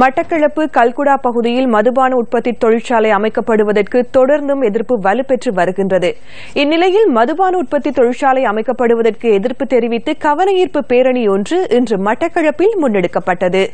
மட்டக்களப்பு கல்குடா பகுதியில் மதுபான உற்பத்தி தொழிற்சாலை அமைக்கப்படுவதற்கு தொடர்ந்தும் எதிர்ப்பு வலுப்பெற்று வருகின்றது. இந்நிலையில் மதுபான உற்பத்தி தொழிற்சாலை அமைக்கப்படுவதற்கு எதிர்ப்பு தெரிவித்து கவனஈர்ப்பு பேரணி ஒன்று இன்று மட்டக்களப்பில் முன்னெடுக்கப்பட்டது.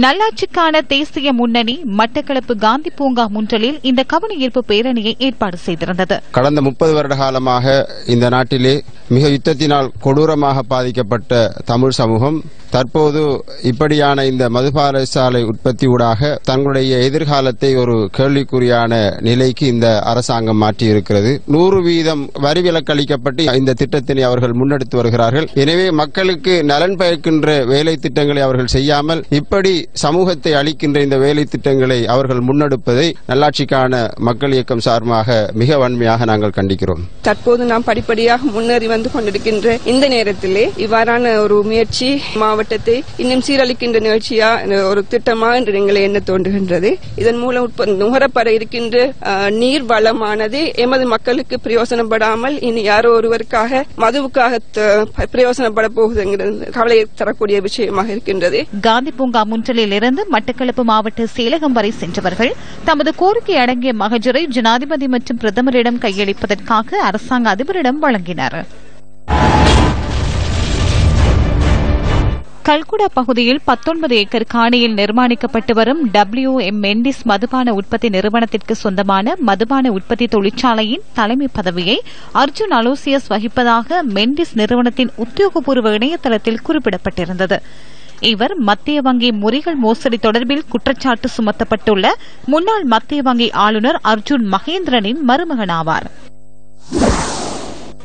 நல்லாட்சிக்கான தேசிய முன்னணி மட்டக்களப்பு காந்தி பூங்கா முன்றலில் இந்த கவன ஈர்ப்பு பேரணியை ஏற்பாடு செய்திருந்தது. கடந்த முப்பது வருட காலமாக இந்த நாட்டிலே மிக யுத்தத்தினால் கொடூரமாக பாதிக்கப்பட்ட தமிழ் சமூகம் தற்போது இப்படியான இந்த மதுபாரசாலை உற்பத்தி ஊடாக தங்களுடைய எதிர்காலத்தை ஒரு கேள்விக்குறியான நிலைக்கு இந்த அரசாங்கம் மாற்றியிருக்கிறது. நூறு வீதம் வரி விலக்களிக்கப்பட்டு இந்த திட்டத்தினை அவர்கள் முன்னெடுத்து வருகிறார்கள். எனவே மக்களுக்கு நலன் பயக்கின்ற வேலை திட்டங்களை அவர்கள் செய்யாமல் இப்படி சமூகத்தை அளிக்கின்ற இந்த வேலை திட்டங்களை அவர்கள் முன்னெடுப்பதை நல்லாட்சிக்கான மக்கள் இயக்கம் சார்பாக மிக வன்மையாக நாங்கள் கண்டிக்கிறோம். தற்போது நாம் படிப்படியாக முன்னேறி வந்து கொண்டிருக்கின்ற இந்த நேரத்திலே இவ்வாறான ஒரு முயற்சி மாவட்டத்தை இன்னும் சீரழிக்கின்ற நிகழ்ச்சியா ஒரு திட்டமா என்று எங்களை எண்ண தோன்றுகின்றது. இதன் மூலம் நுகரப்பட இருக்கின்ற நீர் வளமானது எமது மக்களுக்கு பிரயோசனப்படாமல் இனி யாரோ ஒருவருக்காக மதுவுக்காக பிரயோசனப்பட போகுதுங்கிறது கவலையை தரக்கூடிய விஷயமாக இருக்கின்றது. காந்தி பூங்கா முன்றலில் இருந்து மட்டக்களப்பு மாவட்ட சேலகம் வரை சென்றவர்கள் தமது கோரிக்கை அடங்கிய மகஜரை ஜனாதிபதி மற்றும் பிரதமரிடம் கையளிப்பதற்காக அரசாங்க அதிபரிடம் வழங்கினர். கல்குடா பகுதியில் 19 ஏக்கர் காணியில் நிர்மாணிக்கப்பட்டு வரும் டபிள்யூ எம் என்டிஸ் மதுபான உற்பத்தி நிறுவனத்திற்கு சொந்தமான மதுபான உற்பத்தி தொழிற்சாலையின் தலைமை பதவியை அர்ஜுன் அலோசியஸ் வகிப்பதாக மெண்டிஸ் நிறுவனத்தின் உத்தியோகபூர்வ இணையதளத்தில் குறிப்பிடப்பட்டிருந்தது. இவர் மத்திய வங்கி முறிகள் மோசடி தொடர்பில் குற்றச்சாட்டு சுமத்தப்பட்டுள்ள முன்னாள் மத்திய வங்கி ஆளுநர் அர்ஜுன் மகேந்திரனின் மருமகனாவார்.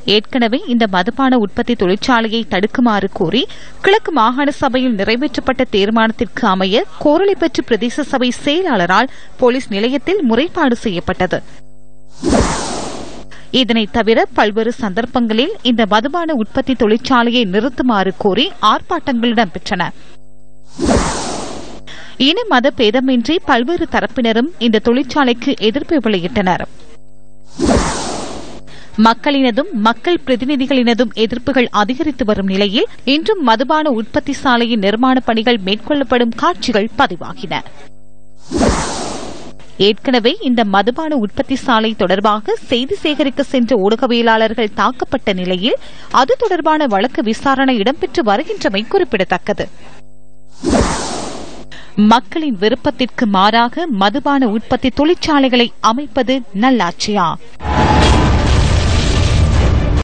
ஏற்கனவே இந்த மதுபான உற்பத்தி தொழிற்சாலையை தடுக்குமாறு கோரி கிழக்கு மாகாண சபையில் நிறைவேற்றப்பட்ட தீர்மானத்திற்கு அமைய கோரளைப்பற்று பிரதேச சபை செயலாளரால் போலீஸ் நிலையத்தில் முறைப்பாடு செய்யப்பட்டது. இதனை தவிர பல்வேறு சந்தர்ப்பங்களில் இந்த மதுபான உற்பத்தி தொழிற்சாலையை நிறுத்துமாறு கோரி ஆர்ப்பாட்டங்கள் இடம்பெற்றன. இன மத பேதமின்றி பல்வேறு தரப்பினரும் இந்த தொழிற்சாலைக்கு எதிர்ப்பு வெளியிட்டனர். மக்களினதும் மக்கள் பிரதிநிதிகளினதும் எதிர்ப்புகள் அதிகரித்து வரும் நிலையில் இன்றும் மதுபான உற்பத்தி சாலையின் நிர்மாணப் பணிகள் மேற்கொள்ளப்படும் காட்சிகள் பதிவாகின. ஏற்கனவே இந்த மதுபான உற்பத்தி சாலை தொடர்பாக செய்தி சேகரிக்க சென்ற ஊடகவியலாளர்கள் தாக்கப்பட்ட நிலையில் அது தொடர்பான வழக்கு விசாரணை இடம்பெற்று வருகின்றமை குறிப்பிடத்தக்கது. மக்களின் விருப்பத்திற்கு மாறாக மதுபான உற்பத்தி தொழிற்சாலைகளை அமைப்பது நல்லாட்சியா?